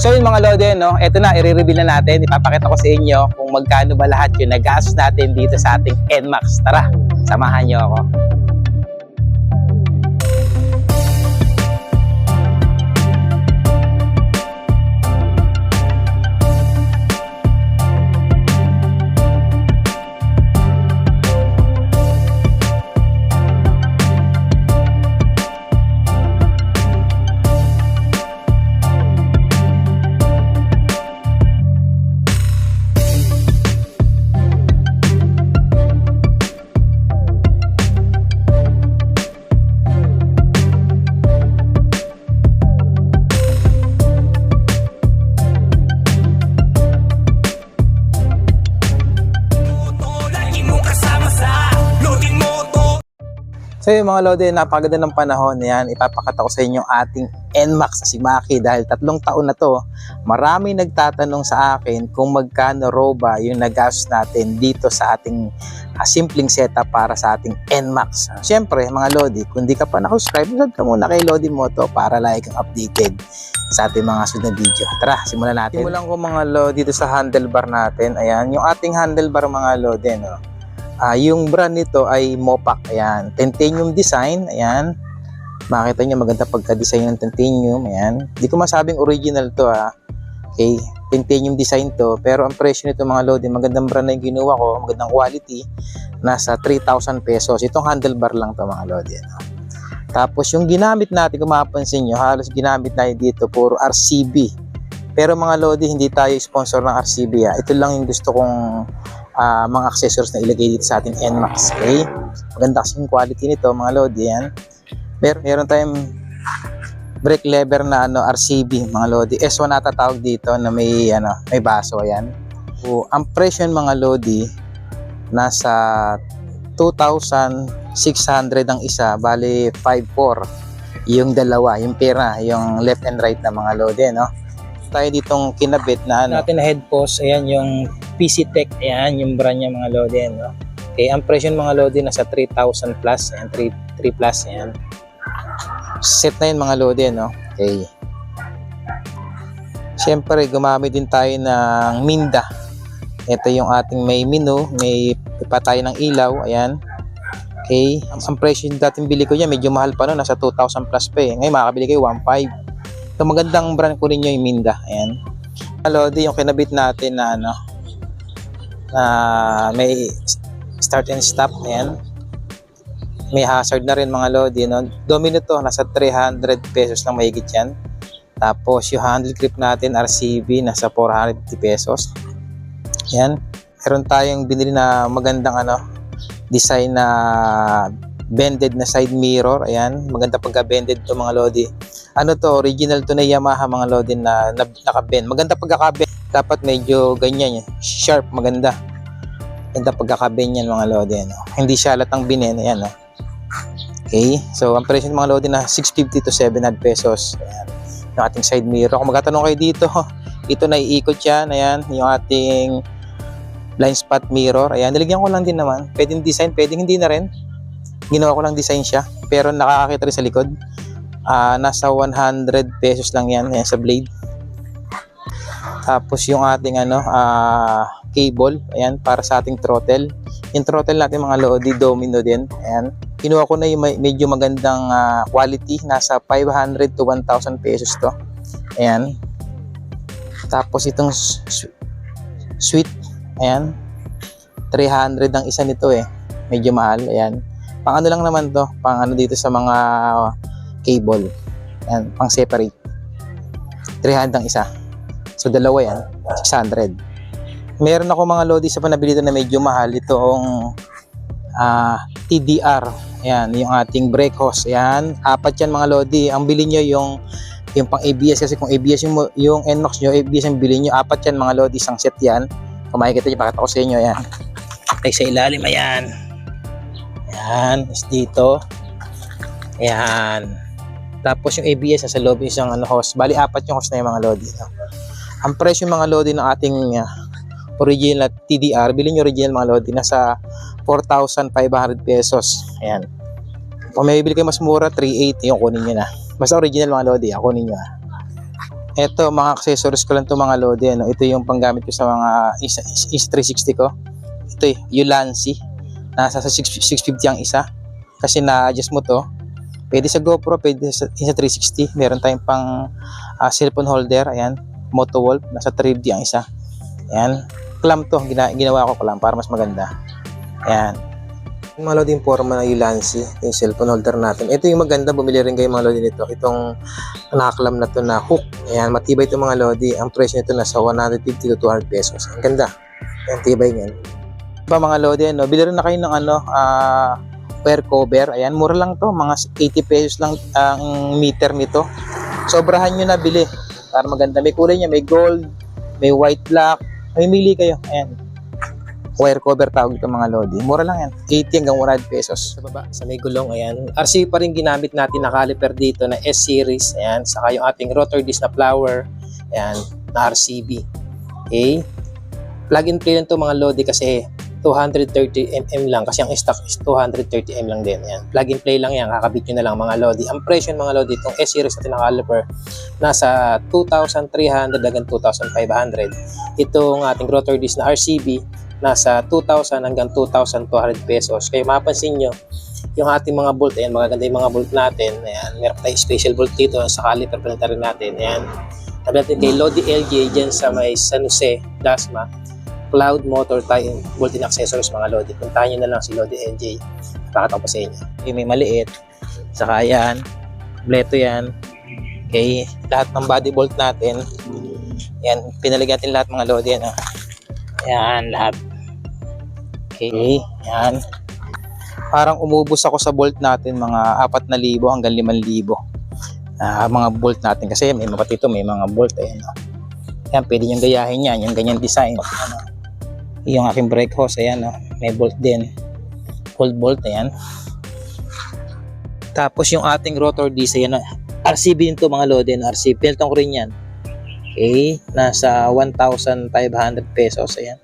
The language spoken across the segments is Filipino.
So yun mga Lode, no? Ito na, i-reveal na natin. Ipapakita ko sa inyo kung magkano ba lahat yung nag-gastos natin dito sa ating NMAX. Tara, samahan nyo ako. So yun mga Lode, napakaganda ng panahon yan. Ipapakita ko sa inyo ating NMAX na si Maki dahil tatlong taon na to, marami nagtatanong sa akin kung magkano raw ba yung nagastos natin dito sa ating ah, simpleng setup para sa ating NMAX. Siyempre mga Lodi, kung di ka pa nakasubscribe, subscribe ka muna kay Lodi Moto para like kang updated sa ating mga sunod na video. Tara, simulan natin. Simulan ko mga Lodi dito sa handlebar natin. Ayan, yung ating handlebar mga Lodi, no? Ah, yung brand nito ay Mopac. Ayan. Titanium design. Ayan. Makita nyo maganda pagka-design ng titanium. Ayan. Hindi ko masabing original to ha. Okay. Titanium design to. Pero ang presyo nito mga lodi, magandang brand na yung ginawa ko. Magandang quality. Nasa 3,000 pesos. Itong handlebar lang to mga lodi. Ano. Tapos yung ginamit natin, kung mapapansin nyo, halos ginamit natin dito puro RCB. Pero mga lodi, hindi tayo sponsor ng RCB ha. Ito lang yung gusto kong ah, mga accessories na ilagay dito sa ating NMAX. Okay? Maganda kasi yung quality nito, mga Lodi. Yan. Mer meron tayong brake lever na ano RCB, mga Lodi. S1 ata dito na may ano, may baso ayan. So, ang presyo mga Lodi nasa 2,600 ang isa, bali 5,400 yung dalawa, yung pera, yung left and right na mga Lodi, no? Tayo ditong kinabit na ano. Natin na head post, ayan yung PC Tech, ayan yung brand niya mga Lodi, no? Okay, ang presyo ng mga Lodi nasa 3,000 plus, ayan 3, 3 plus, ayan. Set na yun mga Lodi, no? Okay. Siyempre, gumamit din tayo ng Minda. Ito yung ating may menu, may patay ng ilaw, ayan. Okay, ang, presyo yung dating bili ko niya, medyo mahal pa no, nasa 2,000 plus pa eh. Ngayon makakabili kayo 1,500. So magandang brand ko ninyo yung Minda, ayan. Lodi, yung kinabit natin na ano, na may start and stop, ayan. May hazard na rin mga Lodi, no? Domino to, nasa 300 pesos lang mahigit yan. Tapos yung handle grip natin, RCB, nasa 450 pesos. Yan. Meron tayong binili na magandang ano, design na bended na side mirror. Ayan, maganda pagka-bended to mga Lodi. Ano to, original to na Yamaha mga Lodi na, na naka-bend. Maganda pagkaka-bend. Dapat medyo ganyan, sharp, maganda. Maganda pagkaka-bend yan mga Lodi. Ano. Hindi siya latang binen. Ayan, no? Okay, so ang presyo ng mga Lodi na 650 to 700 pesos. Ayan, yung ating side mirror. Kung magtatanong kayo dito, ito na iikot yan. Ayan, yung ating blind spot mirror. Ayan, nilagyan ko lang din naman. Pwedeng design, pwedeng hindi na rin. Ginawa ko lang design siya. Pero nakakakita rin sa likod. Ah, nasa 100 pesos lang yan. Ayan, sa blade. Tapos yung ating ano, ah, cable. Ayan, para sa ating throttle. Yung throttle natin mga Lodi Domino din. Ayan. Kinuha ko na yung medyo magandang ah, quality. Nasa 500 to 1,000 pesos to. Ayan. Tapos itong sweet. Ayan. 300 ang isa nito eh. Medyo mahal. Ayan. Pang ano lang naman to. Pang ano dito sa mga cable. Ayan. Pang separate. 300 ang isa. So dalawa yan. 600. Meron ako mga lodi sa panabili na medyo mahal. Itong ah, TDR. Ayan. Yung ating brake hose. Ayan. Apat yan mga lodi. Ang bili nyo yung yung pang ABS kasi kung ABS yung, yung NMAX nyo, ABS yung bilhin nyo, apat yan mga lodi, isang set yan. Kung makikita nyo, pakita ko sa inyo, ayan. Ay, sa ilalim, ayan. Ayan, is dito. Ayan. Tapos yung ABS sa loob isang ano, hose. Bali, apat yung hose na yung mga lodi. No? Ang presyo mga lodi ng ating uh, original TDR, bilhin nyo original mga lodi, nasa 4,500 pesos. Ayan. Kung may bibili kayo mas mura, 380 yung kunin nyo na. Basta original mga lodi, ah, kunin nyo. ah. Ito, mga accessories ko lang to mga Lodi. Ano? Ito yung panggamit ko sa mga Insta, Insta360 ko. Ito eh, Ulanzi. Nasa sa 6, 650 ang isa. Kasi na-adjust mo to. Pwede sa GoPro, pwede sa Insta360. Meron tayong pang ah, cellphone holder. Ayan, Moto Wolf. Nasa 3D ang isa. Ayan. Clamp to. Gina, ginawa ko clamp para mas maganda. Ayan. Mga yung forma na Ulanzi. Yung cellphone holder natin. Ito yung maganda. Bumili rin kayo mga Lodi nito. Itong nakaklam na to na hook. Ayan, matibay ito mga Lodi. Ang presyo nito nasa 150 to 200 pesos. Ang ganda. Ang tibay niyan. Ba mga Lodi, ano, bili rin na kayo ng ano, ah, wear cover. Ayan, mura lang to. Mga 80 pesos lang ang meter nito. Sobrahan nyo na bili. Para maganda. May kulay niya, may gold, may white black. Mamimili kayo. Ayan. Wire cover tawag ito mga Lodi. Mura lang yan. 80 hanggang 100 pesos. Sa baba, sa may gulong, ayan. RC pa rin ginamit natin na caliper dito na S-series. Ayan. Saka yung ating rotor disc na flower. Ayan. Na RCB. Okay. Plug and play lang to mga Lodi kasi 230 mm lang kasi ang stock is 230 mm lang din. Ayan. Plug and play lang yan. Kakabit nyo na lang mga Lodi. Ang presyo mga Lodi itong S-series na caliper nasa 2,300 hanggang 2,500. Itong ating rotor disc na RCB nasa 2,000 hanggang 2,200 pesos. Kaya mapansin nyo, yung ating mga bolt, ayan, magaganda yung mga bolt natin. Ayan, meron tayong special bolt dito sa caliper rin natin. Ayan. Sabi natin kay Lodi LG dyan sa may San Jose, Dasma, Cloud Motor bolt and accessories mga Lodi. Puntahan nyo na lang si Lodi LG. Napakataw pa sa inyo. Okay, may maliit. Saka yan, kompleto yan. Okay, lahat ng body bolt natin. Yan, pinalagyan natin lahat mga Lodi. Yan, ah. Yan, lahat. Okay, yan. Parang umubos ako sa bolt natin mga 4,000 hanggang 5,000. Ah, mga bolt natin kasi may mga dito may mga bolt ayan. Oh. Yan, pwede nyo gayahin yan, yung ganyan design. Ano, yung aking brake hose, ayan, oh. may bolt din. Cold bolt, ayan. Tapos yung ating rotor disc, ayan, oh. RCB din to mga Loden, RCB. Pinaltan ko rin yan. Okay, nasa 1,500 pesos, ayan.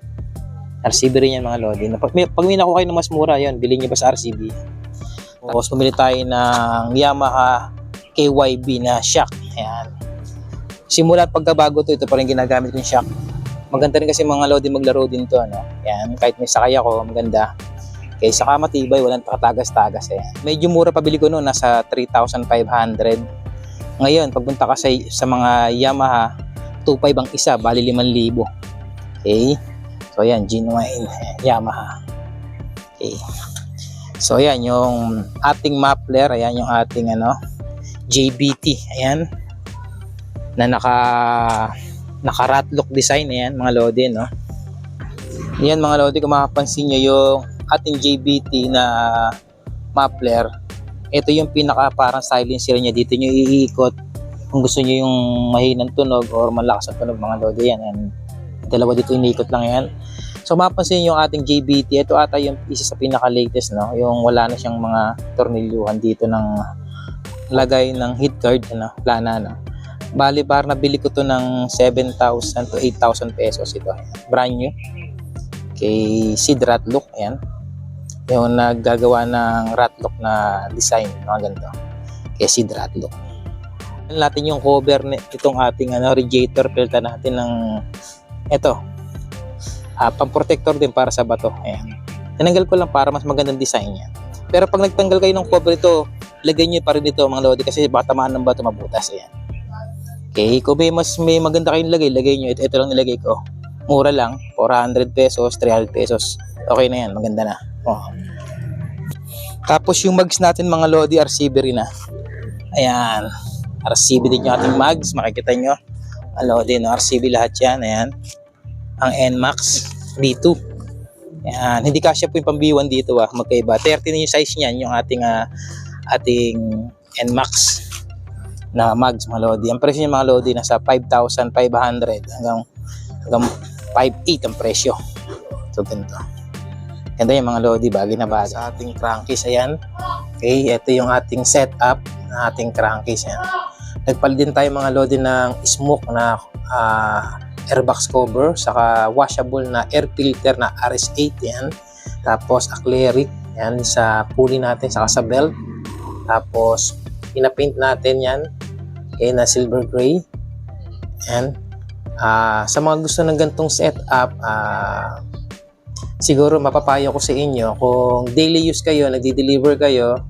RCB rin yan mga Lodi. Pag, may, pag may nakuha kayo ng mas mura, yun, bilhin nyo ba sa RCB? Tapos pumili tayo ng Yamaha KYB na shock. Ayan. Simula pagkabago to, ito pa rin ginagamit yung shock. Maganda rin kasi mga Lodi maglaro din to. Ano? Ayan, kahit may sakay ako, maganda. Okay, saka matibay, walang katagas-tagas. Ayan. Medyo mura pabili ko noon, nasa 3,500. Ngayon, pagpunta ka sa, sa mga Yamaha, 2.5 ang isa, bali 5,000. Okay? So, ayan, genuine Yamaha. Okay. So, ayan, yung ating muffler, ayan, yung ating, ano, JBT, ayan, na naka, naka rat look design, ayan, mga lodi, no? Ayan, mga lodi, kung makapansin nyo yung ating JBT na muffler, ito yung pinaka parang silencer niya, dito nyo iikot kung gusto nyo yung mahinang tunog or malakas ang tunog, mga lodi, yan, yan dalawa dito inikot lang yan. So mapansin yung ating JBT, ito ata yung isa sa pinaka-latest, no? Yung wala na siyang mga tornilyuhan dito ng lagay ng heat guard, ano, plana, no? Bali, par nabili ko to ng 7,000 to 8,000 pesos ito. Brand new. Kay Sid Ratlook, ayan. Yung naggagawa ng Ratlook na design, mga ganito. Kay Sid Ratlook. Natin yung cover nitong ating ano, radiator filter natin ng ito, ah pang-protector din para sa bato. Ayan. Tinanggal ko lang para mas magandang design niya. Pero pag nagtanggal kayo ng cover ito, lagay niyo pa rin dito mga lodi kasi baka tamaan ng bato mabutas. Ayan. Okay, kung may mas may maganda kayong lagay, lagay niyo. Ito, ito lang nilagay ko. Mura lang, 400 pesos, 300 pesos. Okay na yan, maganda na. Oh. Tapos yung mags natin mga lodi, RCB rin na. Ayan. RCB din yung ating mags, makikita nyo. Ano din, RCB lahat yan. Ayan. Ang NMAX B2. Ayan. Hindi kasya po yung B1 dito ah. Magkaiba. 30 na yung size niyan, yung ating ah, ating NMAX na mags mga Lodi. Ang presyo niya mga Lodi nasa 5,500 hanggang hanggang 5,800 ang presyo. So ganito. Ganda yung mga Lodi, bagay na bagay. Sa ating crankcase, ayan. Okay, ito yung ating setup na ating crankcase. Ayan. Nagpalit din tayo mga Lodi ng smoke na ah, airbox cover, saka washable na air filter na RS8 yan. Tapos acrylic yan sa pulley natin, saka sa belt. Tapos pinapaint natin yan okay, na silver gray. Ayan. Ah, sa mga gusto ng gantong setup, ah, siguro mapapayo ko sa inyo kung daily use kayo, nagdi-deliver kayo,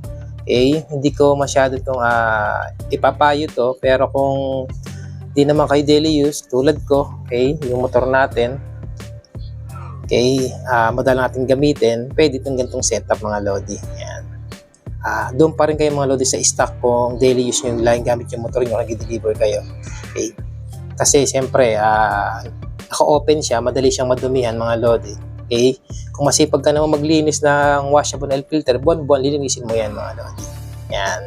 eh, hindi ko masyado itong ah, ipapayo to. Pero kung di naman kayo daily use, tulad ko, okay, yung motor natin, okay, ah madalang natin gamitin, pwede itong gantong setup mga Lodi. Yan. Ah, doon pa rin kayo mga Lodi sa stock kung daily use nyo lang gamit yung motor nyo, nag-deliver kayo. Okay. Kasi siyempre, ah, naka-open siya, madali siyang madumihan mga Lodi. Okay? Kung masipag ka naman maglinis ng washable oil filter, buwan-buwan lilinisin mo yan mga Lodi. Yan.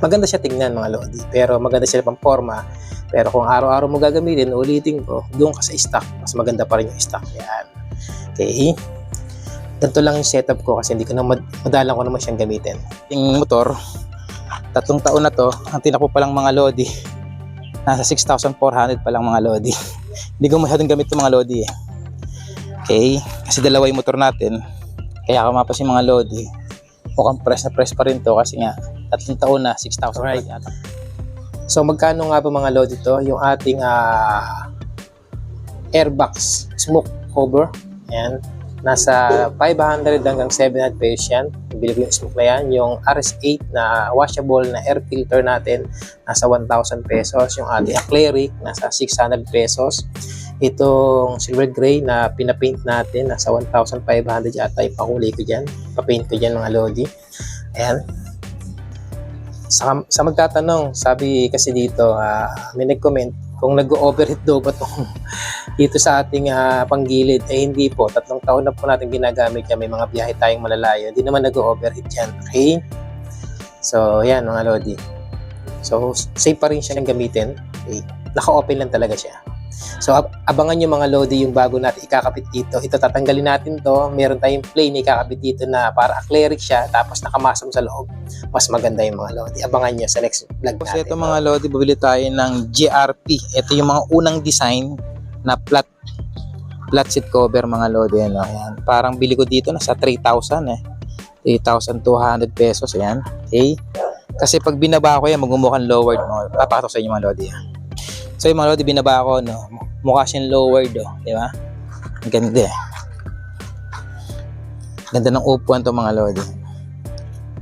Maganda siya tingnan mga Lodi, pero maganda siya pang forma. Pero kung araw-araw mo gagamitin, ulitin ko, doon ka sa stock. Mas maganda pa rin yung stock. Yan. Okay? Ganito lang yung setup ko kasi hindi ko na mad- madalang ko naman siyang gamitin. Yung motor, tatlong taon na to, ang tinako pa lang mga Lodi, nasa 6,400 pa lang mga Lodi. hindi ko masyadong gamit yung mga Lodi eh. Okay? Kasi dalawa yung motor natin. Kaya kamapas yung mga Lodi. Mukhang press na press pa rin to kasi nga tatlong taon na 6,000 right. yata. So magkano nga ba mga Lodi to? Yung ating ah, airbox smoke cover. Ayan. Nasa 500 hanggang 700 pesos yan. Bili yung smoke na yan. Yung RS8 na washable na air filter natin, nasa 1,000 pesos. Yung ating acrylic, nasa 600 pesos. Itong silver gray na pinapaint natin, nasa 1,500 yata yung pakulay ko dyan. Papaint ko dyan mga lodi. Ayan. Sa, sa magtatanong, sabi kasi dito, ah, may nag-comment, kung nag-overheat daw ba itong dito sa ating ah, panggilid, eh hindi po. Tatlong taon na po natin ginagamit yan. May mga biyahe tayong malalayo. Hindi naman nag-overheat yan. Okay? So, yan mga lodi. So, safe pa rin siya ng gamitin. Okay? Naka-open lang talaga siya. So, ab- abangan nyo mga lodi yung bago natin ikakabit dito. Ito, tatanggalin natin to. Meron tayong plane na ikakabit dito na para acrylic siya. Tapos nakamasam sa loob. Mas maganda yung mga lodi. Abangan nyo sa next vlog natin. ito mga Lodi, bibili tayo ng GRP. Ito yung mga unang design na flat flat seat cover mga Lodi. Ano? Ayan. Parang bili ko dito nasa 3,000 eh. 3,200 pesos. Ayan. Okay. Kasi pag binaba ko yan, magmumukhang lowered. No? Papakatok sa inyo mga Lodi. ah. So yung mga Lodi, binaba ko, no? mukha siyang lowered. Oh. Di ba? Ang ganda eh. Ganda ng upuan to mga Lodi.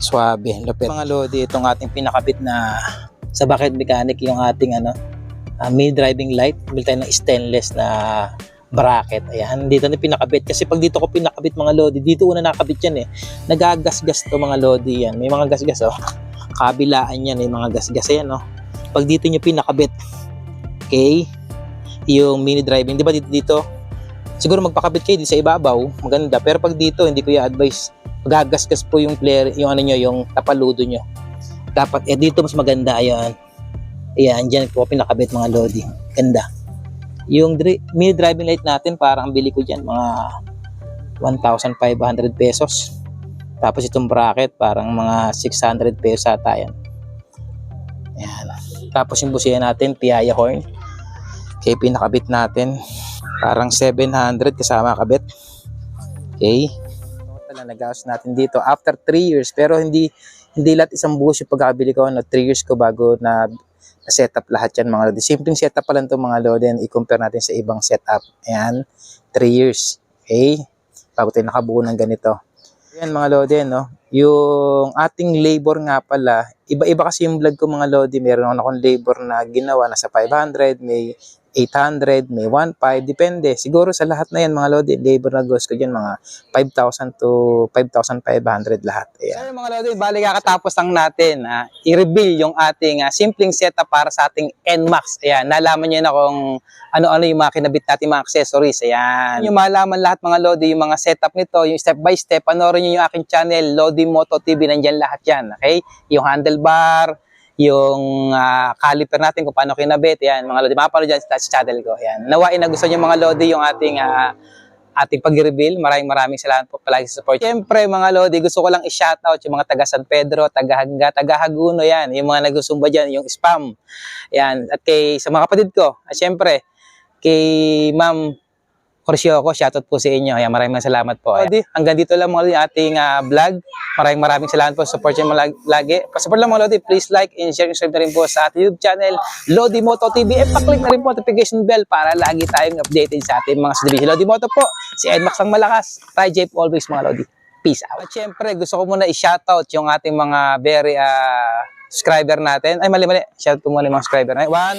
Swabe, lupit. Mga Lodi, itong ating pinakabit na sa bucket mechanic yung ating ano, uh, mini driving light. Bili tayo ng stainless na bracket. Ayan, dito na pinakabit. Kasi pag dito ko pinakabit mga Lodi, dito una nakabit yan eh. Nagagasgas to mga Lodi yan. May mga gasgas oh. Kabilaan yan, may mga gasgas yan oh. Pag dito nyo pinakabit, okay, yung mini driving, di ba dito, dito siguro magpakabit kayo dito sa ibabaw, maganda. Pero pag dito, hindi ko i-advise gagasgas po yung player, yung ano nyo, yung tapaludo nyo. Dapat, eh dito mas maganda, ayan. Ayan, dyan po pinakabit mga lodi. Ganda. Yung dri- mini driving light natin, parang ang bili ko dyan, mga 1,500 pesos. Tapos itong bracket, parang mga 600 pesos ata yan. Ayan. Tapos yung busiya natin, Piaya horn. Okay, pinakabit natin. Parang 700 kasama kabit. Okay total na nagastos natin dito after 3 years pero hindi hindi lahat isang buhos yung pagkakabili ko na 3 years ko bago na setup lahat yan mga lodi. Simpleng setup pa lang to mga lodi and i-compare natin sa ibang setup. Ayan, 3 years. Okay? Bago tayo nakabuo ng ganito. Ayan mga lodi, no? Yung ating labor nga pala, iba-iba kasi yung vlog ko mga lodi. Meron akong labor na ginawa, nasa 500, may 800, may 1.5, depende. Siguro sa lahat na yan mga lodi, labor na goes ko dyan, mga 5,000 to 5,500 lahat. Ayan. So mga lodi, bali kakatapos lang natin ah, i-reveal yung ating ah, simpleng setup para sa ating NMAX. Ayan, nalaman niyo na kung ano-ano yung mga kinabit natin mga accessories. Ayan. Yung malaman lahat mga lodi, yung mga setup nito, yung step by step, panoorin niyo yung aking channel, Lodi Moto TV, nandyan lahat yan. Okay? Yung handlebar, yung ah, caliper natin kung paano kinabit. Yan, mga lodi. Mapapanood dyan sa channel ko. Yan. Nawain na gusto niyo mga lodi yung ating ah, ating pag-reveal. Maraming maraming salamat po palagi sa support. Siyempre mga lodi, gusto ko lang i-shoutout yung mga taga San Pedro, taga Hagga, taga Haguno yan. Yung mga nagsusumba dyan, yung spam. Yan. At kay sa mga kapatid ko, at siyempre, kay Ma'am Corsioco, shoutout po sa inyo. Ayan, maraming salamat po. Ayan. Hanggang dito lang yung ating ah, vlog. Maraming maraming salamat po. Support nyo malag- lagi. Pasupport lang mga Lodi. Please like and share and subscribe na rin po sa ating YouTube channel, Lodi Moto TV. And paklik na rin po notification bell para lagi tayong updated sa ating mga subdivision. Lodi Moto po. Si Edmax ang malakas. Try Jeep always mga Lodi. Peace out. At syempre, gusto ko muna i-shoutout yung ating mga very ah, subscriber natin. Ay, mali, mali. Shoutout ko muna yung mga subscriber. Ay, one,